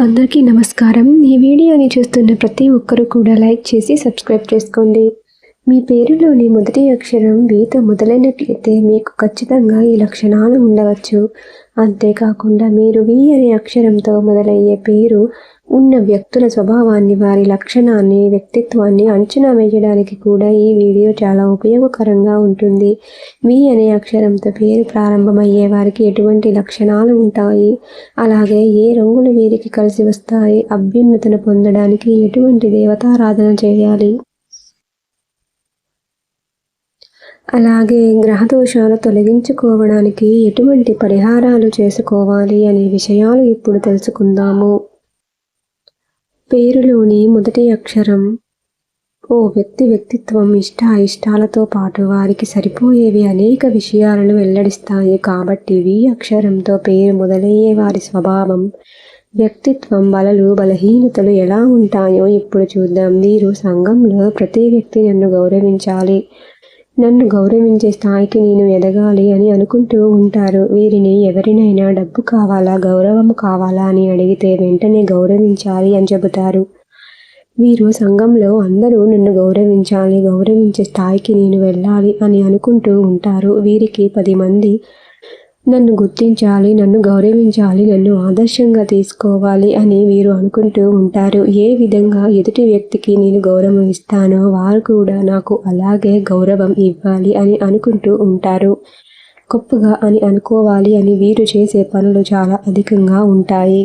అందరికీ నమస్కారం. ఈ వీడియోని చూస్తున్న ప్రతి ఒక్కరూ కూడా లైక్ చేసి సబ్స్క్రైబ్ చేసుకోండి. మీ పేరులోని మొదటి అక్షరం వీతో మొదలైనట్లయితే మీకు ఖచ్చితంగా ఈ లక్షణాలు ఉండవచ్చు. అంతేకాకుండా మీరు వి అనే అక్షరంతో మొదలయ్యే పేరు ఉన్న వ్యక్తుల స్వభావాన్ని వారి లక్షణాన్ని వ్యక్తిత్వాన్ని అంచనా వేయడానికి కూడా ఈ వీడియో చాలా ఉపయోగకరంగా ఉంటుంది. వి అనే అక్షరంతో పేరు ప్రారంభమయ్యే వారికి ఎటువంటి లక్షణాలు ఉంటాయి? అలాగే ఏ రంగులు వీరికి కలిసి వస్తాయి? అభ్యున్నతను పొందడానికి ఎటువంటి దేవతారాధన చేయాలి? అలాగే గ్రహదోషాలు తొలగించుకోవడానికి ఎటువంటి పరిహారాలు చేసుకోవాలి అనే విషయాలు ఇప్పుడు తెలుసుకుందాము. పేరులోని మొదటి అక్షరం. ఓ వ్యక్తి వ్యక్తిత్వం ఇష్ట ఇష్టాలతో పాటు వారికి సరిపోయేవి అనేక విషయాలను వెల్లడిస్తాయి. కాబట్టి వి అక్షరంతో పేరు మొదలయ్యే వారి స్వభావం వ్యక్తిత్వం బలలు బలహీనతలు ఎలా ఉంటాయో ఇప్పుడు చూద్దాం. వీరు సంఘంలో ప్రతి వ్యక్తి నన్ను గౌరవించాలి. నన్ను గౌరవించే స్థాయికి నేను ఎదగాలి అని అనుకుంటూ ఉంటారు. వీరిని ఎవరినైనా డబ్బు కావాలా గౌరవం కావాలా అని అడిగితే వెంటనే గౌరవించాలి అని చెబుతారు. వీరు సంఘంలో అందరూ నన్ను గౌరవించాలి గౌరవించే స్థాయికి నేను వెళ్ళాలి అని అనుకుంటూ ఉంటారు. వీరికి పది మంది నన్ను గుర్తించాలి నన్ను గౌరవించాలి నన్ను ఆదర్శంగా తీసుకోవాలి అని వీరు అనుకుంటూ ఉంటారు. ఏ విధంగా ఎదుటి వ్యక్తికి నేను గౌరవం ఇస్తానో వారు కూడా నాకు అలాగే గౌరవం ఇవ్వాలి అని అనుకుంటూ ఉంటారు. గొప్పగా అని అనుకోవాలి అని వీరు చేసే పనులు చాలా అధికంగా ఉంటాయి.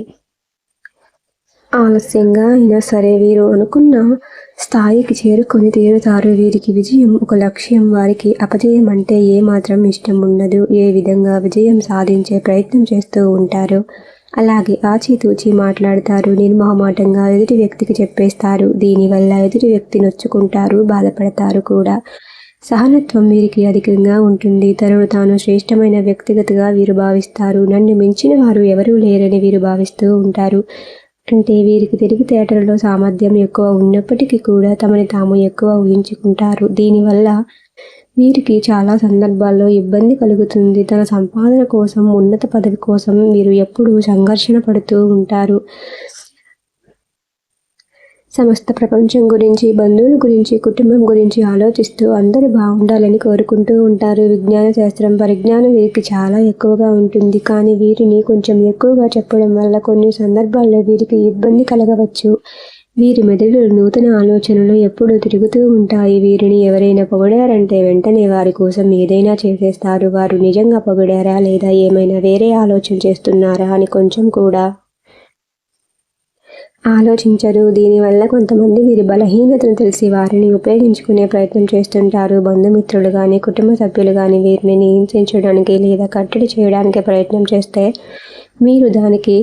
ఆలస్యంగా అయినా సరే వీరు అనుకున్న స్థాయికి చేరుకొని తీరుతారు. వీరికి విజయం ఒక లక్ష్యం వారికి అపజయం అంటే ఏమాత్రం ఇష్టం ఉండదు. ఏ విధంగా విజయం సాధించే ప్రయత్నం చేస్తూ ఉంటారు? అలాగే ఆచితూచి మాట్లాడతారు. నిర్మోహమాటంగా ఎదుటి వ్యక్తికి చెప్పేస్తారు. దీనివల్ల ఎదుటి వ్యక్తి నొచ్చుకుంటారు బాధపడతారు కూడా. సహనత్వం వీరికి అధికంగా ఉంటుంది. తనను తాను శ్రేష్టమైన వ్యక్తిగతగా వీరు భావిస్తారు. నన్ను మించిన వారు ఎవరూ లేరని వీరు భావిస్తూ ఉంటారు. అంటే వీరికి తెలివితేటలలో సామర్థ్యం ఎక్కువ ఉన్నప్పటికీ కూడా తమని తాము ఎక్కువ ఊహించుకుంటారు. దీనివల్ల వీరికి చాలా సందర్భాల్లో ఇబ్బంది కలుగుతుంది. తన సంపాదన కోసం ఉన్నత పదవి కోసం వీరు ఎప్పుడూ సంఘర్షణ పడుతూ ఉంటారు. సమస్త ప్రపంచం గురించి బంధువుల గురించి కుటుంబం గురించి ఆలోచిస్తూ అందరూ బాగుండాలని కోరుకుంటూ ఉంటారు. విజ్ఞాన శాస్త్రం పరిజ్ఞానం వీరికి చాలా ఎక్కువగా ఉంటుంది. కానీ వీరిని కొంచెం ఎక్కువగా చెప్పడం వల్ల కొన్ని సందర్భాల్లో వీరికి ఇబ్బంది కలగవచ్చు. వీరి మెదడులు నూతన ఆలోచనలు ఎప్పుడూ తిరుగుతూ ఉంటాయి. వీరిని ఎవరైనా పొగిడారంటే వెంటనే వారి కోసం ఏదైనా చేసేస్తారు. వారు నిజంగా పొగిడారా లేదా? ఏమైనా వేరే ఆలోచన చేస్తున్నారా అని కొంచెం కూడా ఆలోచించరు. దీనివల్ల కొంతమంది వీరి బలహీనతను తెలిసి వారిని ఉపయోగించుకునే ప్రయత్నం చేస్తుంటారు. బంధుమిత్రులు కానీ కుటుంబ సభ్యులు కానీ వీరిని నియంత్రించడానికి లేదా కట్టడి చేయడానికి ప్రయత్నం చేస్తే మీరు దానికి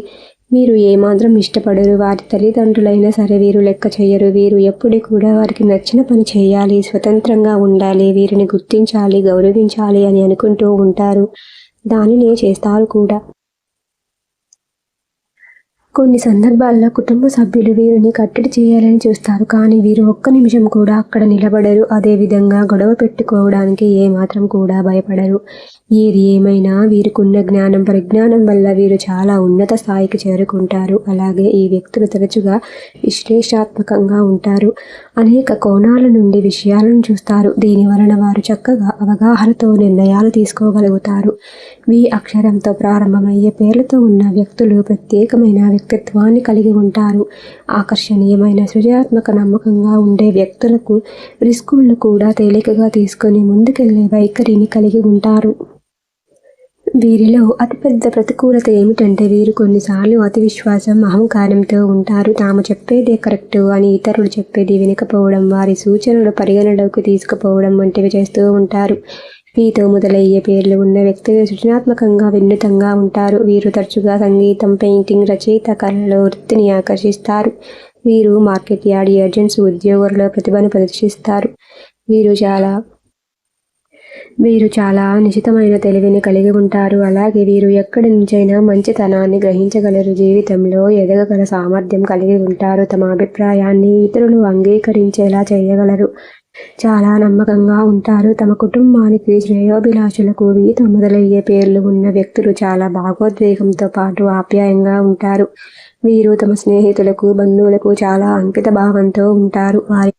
మీరు ఏమాత్రం ఇష్టపడరు. వారి తల్లిదండ్రులైనా సరే వీరు లెక్క చేయరు. వీరు ఎప్పుడు కూడా వారికి నచ్చిన పని చేయాలి స్వతంత్రంగా ఉండాలి వీరిని గుర్తించాలి గౌరవించాలి అని అనుకుంటూ ఉంటారు. దానినే చేస్తారు కూడా. కొన్ని సందర్భాల్లో కుటుంబ సభ్యులు వీరిని కట్టడి చేయాలని చూస్తారు కానీ వీరు ఒక్క నిమిషం కూడా అక్కడ నిలబడరు. అదేవిధంగా గొడవ పెట్టుకోవడానికి ఏమాత్రం కూడా భయపడరు. ఏది ఏమైనా వీరికున్న జ్ఞానం పరిజ్ఞానం వల్ల వీరు చాలా ఉన్నత స్థాయికి చేరుకుంటారు. అలాగే ఈ వ్యక్తులు తరచుగా విశ్లేషాత్మకంగా ఉంటారు. అనేక కోణాల నుండి విషయాలను చూస్తారు. దీని వలన వారు చక్కగా అవగాహనతో నిర్ణయాలు తీసుకోగలుగుతారు. వి అక్షరంతో ప్రారంభమయ్యే పేర్లతో ఉన్న వ్యక్తులు ప్రత్యేకమైన వ్యక్తిత్వాన్ని కలిగి ఉంటారు. ఆకర్షణీయమైన సృజనాత్మక నమ్మకంగా ఉండే వ్యక్తులకు రిస్కులను కూడా తేలికగా తీసుకొని ముందుకెళ్ళే వైఖరిని కలిగి ఉంటారు. వీరిలో అతిపెద్ద ప్రతికూలత ఏమిటంటే వీరు కొన్నిసార్లు అతి విశ్వాసం అహంకారంతో ఉంటారు. తాము చెప్పేదే కరెక్ట్ అని ఇతరులు చెప్పేది వినకపోవడం వారి సూచనలు పరిగణలోకి తీసుకుపోవడం వంటివి చేస్తూ ఉంటారు. వీతో మొదలయ్యే పేర్లు ఉన్న వ్యక్తులు సృజనాత్మకంగా వినూతంగా ఉంటారు. వీరు తరచుగా సంగీతం పెయింటింగ్ రచయిత కళలో వృత్తిని ఆకర్షిస్తారు. వీరు మార్కెట్ యార్డ్ ఏజెంట్స్ ఉద్యోగులలో ప్రతిభను ప్రదర్శిస్తారు. వీరు చాలా వీరు చాలా నిశితమైన తెలివిని కలిగి ఉంటారు. అలాగే వీరు ఎక్కడి నుంచైనా మంచితనాన్ని గ్రహించగలరు. జీవితంలో ఎదగగల సామర్థ్యం కలిగి ఉంటారు. తమ అభిప్రాయాన్ని ఇతరులు అంగీకరించేలా చేయగలరు. చాలా నమ్మకంగా ఉంటారు. తమ కుటుంబానికి శ్రేయోభిలాషులకు వీత మొదలయ్యే పేర్లు ఉన్న వ్యక్తులు చాలా భాగోద్వేగంతో పాటు ఆప్యాయంగా ఉంటారు. వీరు తమ స్నేహితులకు బంధువులకు చాలా అంకిత భావంతో ఉంటారు. వారి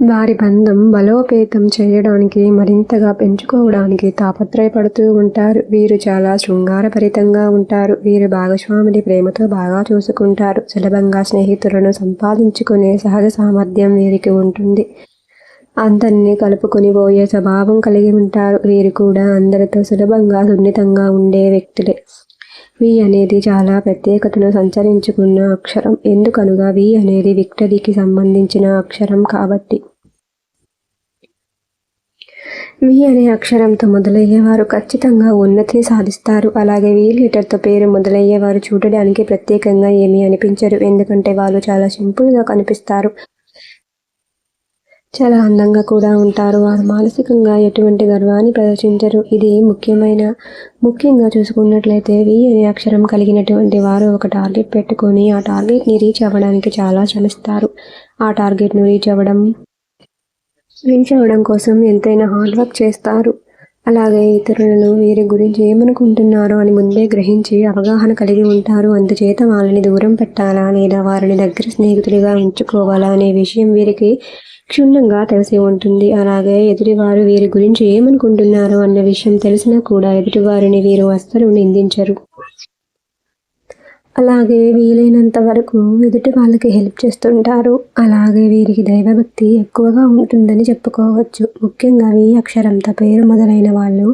వారి బంధం బలోపేతం చేయడానికి మరింతగా పెంచుకోవడానికి తాపత్రయపడుతూ ఉంటారు. వీరు చాలా శృంగారభరితంగా ఉంటారు. వీరు భాగస్వామిని ప్రేమతో బాగా చూసుకుంటారు. సులభంగా స్నేహితులను సంపాదించుకునే సహజ సామర్థ్యం వీరికి ఉంటుంది. అందరినీ కలుపుకొని పోయే స్వభావం కలిగి ఉంటారు. వీరు కూడా అందరితో సులభంగా సున్నితంగా ఉండే వ్యక్తులే. వి అనేది చాలా ప్రత్యేకతను సంచరించుకున్న అక్షరం. ఎందుకనగా వి అనేది విక్టరీకి సంబంధించిన అక్షరం కాబట్టి? వి అనే అక్షరంతో మొదలయ్యేవారు ఖచ్చితంగా ఉన్నతిని సాధిస్తారు. అలాగే వి లెటర్తో పేరు మొదలయ్యేవారు చూడడానికి ప్రత్యేకంగా ఏమీ అనిపించరు. ఎందుకంటే వాళ్ళు చాలా సింపుల్గా కనిపిస్తారు. చాలా అందంగా కూడా ఉంటారు. వారు మానసికంగా ఎటువంటి గర్వాన్ని ప్రదర్శించరు. ఇది ముఖ్యమైన ముఖ్యంగా చూసుకున్నట్లయితే వి అనే అక్షరం కలిగినటువంటి వారు ఒక టార్గెట్ పెట్టుకొని ఆ టార్గెట్ని రీచ్ అవ్వడానికి చాలా శ్రమిస్తారు. ఆ టార్గెట్ను రీచ్ అవ్వడం రీచ్ అవ్వడం కోసం ఎంతైనా హార్డ్ వర్క్ చేస్తారు. అలాగే ఇతరులను వీరి గురించి ఏమనుకుంటున్నారో అని ముందే గ్రహించి అవగాహన కలిగి ఉంటారు. అందుచేత వాళ్ళని దూరం పెట్టాలా లేదా వారిని దగ్గర స్నేహితుడిగా ఉంచుకోవాలా అనే విషయం వీరికి క్షుణ్ణంగా తెలిసి ఉంటుంది. అలాగే ఎదుటివారు వీరి గురించి ఏమనుకుంటున్నారో అన్న విషయం తెలిసినా కూడా ఎదుటివారిని వీరు అస్సలు నిందించరు. అలాగే వీలైనంత వరకు ఎదుటి వాళ్ళకి హెల్ప్ చేస్తుంటారు. అలాగే వీరికి దైవభక్తి ఎక్కువగా ఉంటుందని చెప్పుకోవచ్చు. ముఖ్యంగా వీ అక్షరంతో పేరు మొదలైన వాళ్ళు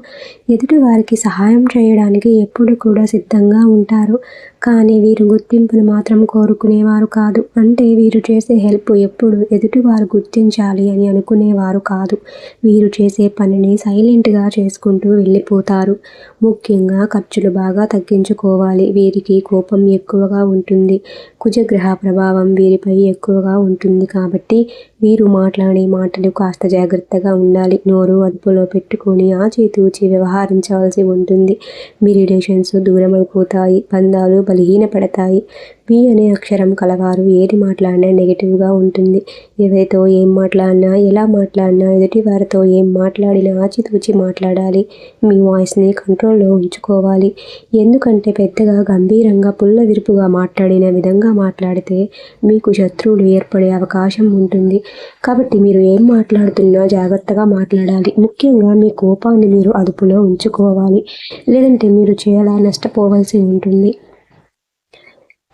ఎదుటి వారికి సహాయం చేయడానికి ఎప్పుడు కూడా సిద్ధంగా ఉంటారు. కానీ వీరు గుర్తింపును మాత్రం కోరుకునేవారు కాదు. అంటే వీరు చేసే హెల్ప్ ఎప్పుడు ఎదుటివారు గుర్తించాలి అని అనుకునేవారు కాదు. వీరు చేసే పనిని సైలెంట్గా చేసుకుంటూ వెళ్ళిపోతారు. ముఖ్యంగా ఖర్చులు బాగా తగ్గించుకోవాలి. వీరికి కోపం ఎక్కువగా ఉంటుంది. కుజగ్రహ ప్రభావం వీరిపై ఎక్కువగా ఉంటుంది కాబట్టి వీరు మాట్లాడే మాటలు కాస్త జాగ్రత్తగా ఉండాలి. నోరు అదుపులో పెట్టుకొని ఆచితూచి వ్యవహరించవలసి ఉంటుంది. మీ రిలేషన్స్ దూరమైపోతాయి. బంధాలు బలహీనపడతాయి. పి అనే అక్షరం కలవారు. ఏది మాట్లాడినా నెగిటివ్గా ఉంటుంది. ఎవరితో ఏం మాట్లాడినా ఎలా మాట్లాడినా ఎదుటి వారితో ఏం మాట్లాడినా ఆచితూచి మాట్లాడాలి. మీ వాయిస్ని కంట్రోల్లో ఉంచుకోవాలి. ఎందుకంటే పెద్దగా గంభీరంగా పుల్ల విరుపుగా మాట్లాడిన విధంగా మాట్లాడితే మీకు శత్రువులు ఏర్పడే అవకాశం ఉంటుంది. కాబట్టి మీరు ఏం మాట్లాడుతున్నా జాగ్రత్తగా మాట్లాడాలి. ముఖ్యంగా మీ కోపాన్ని మీరు అదుపులో ఉంచుకోవాలి. లేదంటే మీరు చాలా నష్టపోవాల్సి ఉంటుంది.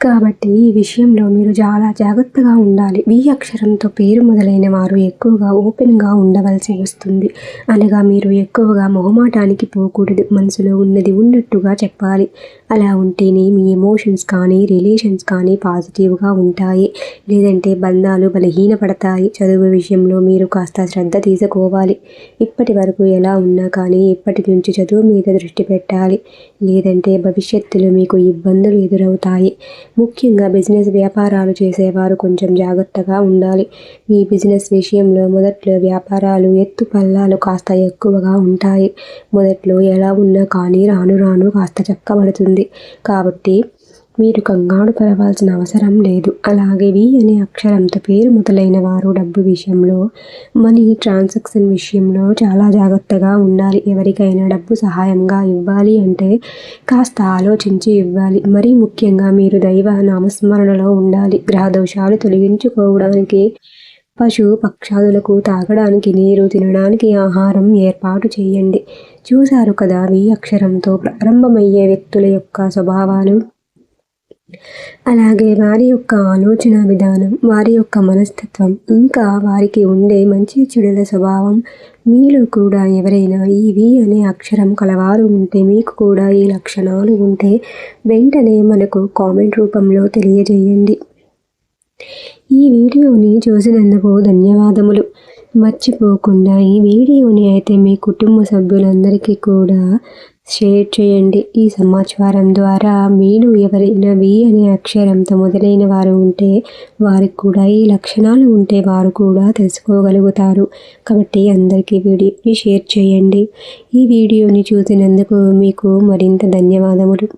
కాబట్టి ఈ విషయంలో మీరు చాలా జాగ్రత్తగా ఉండాలి. వి అక్షరంతో పేరు మొదలైన వారు ఎక్కువగా ఓపెన్గా ఉండవలసి వస్తుంది. అనగా మీరు ఎక్కువగా మొహమాటానికి పోకూడదు. మనసులో ఉన్నది ఉన్నట్టుగా చెప్పాలి. అలా ఉంటేనే మీ ఎమోషన్స్ కానీ రిలేషన్స్ కానీ పాజిటివ్గా ఉంటాయి. లేదంటే బంధాలు బలహీనపడతాయి. చదువు విషయంలో మీరు కాస్త శ్రద్ధ తీసుకోవాలి. ఇప్పటి వరకు ఎలా ఉన్నా కానీ ఇప్పటి నుంచి చదువు మీద దృష్టి పెట్టాలి. లేదంటే భవిష్యత్తులో మీకు ఇబ్బందులు ఎదురవుతాయి. ముఖ్యంగా బిజినెస్ వ్యాపారాలు చేసేవారు కొంచెం జాగ్రత్తగా ఉండాలి. మీ బిజినెస్ విషయంలో మొదట్లో వ్యాపారాలు ఎత్తు పల్లాలు కాస్త ఎక్కువగా ఉంటాయి. మొదట్లో ఎలా ఉన్నా కానీ రాను రాను కాస్త చక్కబడుతుంది. కాబట్టి మీరు కంగారు పడవలసిన అవసరం లేదు. అలాగే వి అనే అక్షరంతో పేరు మొదలైన వారు డబ్బు విషయంలో మనీ ట్రాన్సాక్షన్ విషయంలో చాలా జాగ్రత్తగా ఉండాలి. ఎవరికైనా డబ్బు సహాయంగా ఇవ్వాలి అంటే కాస్త ఆలోచించి ఇవ్వాలి. మరీ ముఖ్యంగా మీరు దైవ నామస్మరణలో ఉండాలి. గ్రహ దోషాలు తొలగించుకోవడానికి పశు పక్షాదులకు తాగడానికి నీరు తినడానికి ఆహారం ఏర్పాటు చేయండి. చూశారు కదా వి అక్షరంతో ప్రారంభమయ్యే వ్యక్తుల యొక్క స్వభావాలు? అలాగే వారి యొక్క ఆలోచన విధానం వారి యొక్క మనస్తత్వం ఇంకా వారికి ఉండే మంచి చెడుల స్వభావం మీలో కూడా ఎవరైనా ఈ వి అనే అక్షరం కలవారు ఉంటే మీకు కూడా ఈ లక్షణాలు ఉంటే వెంటనే మనకు కామెంట్ రూపంలో తెలియజేయండి. ఈ వీడియోని చూసినందుకు ధన్యవాదములు. మర్చిపోకుండా ఈ వీడియోని అయితే మీ కుటుంబ సభ్యులందరికీ కూడా షేర్ చేయండి. ఈ సమాచారం ద్వారా మీరు ఎవరైనా వి అనే అక్షరంతో మొదలైన వారు ఉంటే వారికి కూడా ఈ లక్షణాలు ఉంటే వారు కూడా తెలుసుకోగలుగుతారు. కాబట్టి అందరికీ వీడియోని షేర్ చేయండి. ఈ వీడియోని చూసినందుకు మీకు మరింత ధన్యవాదములు.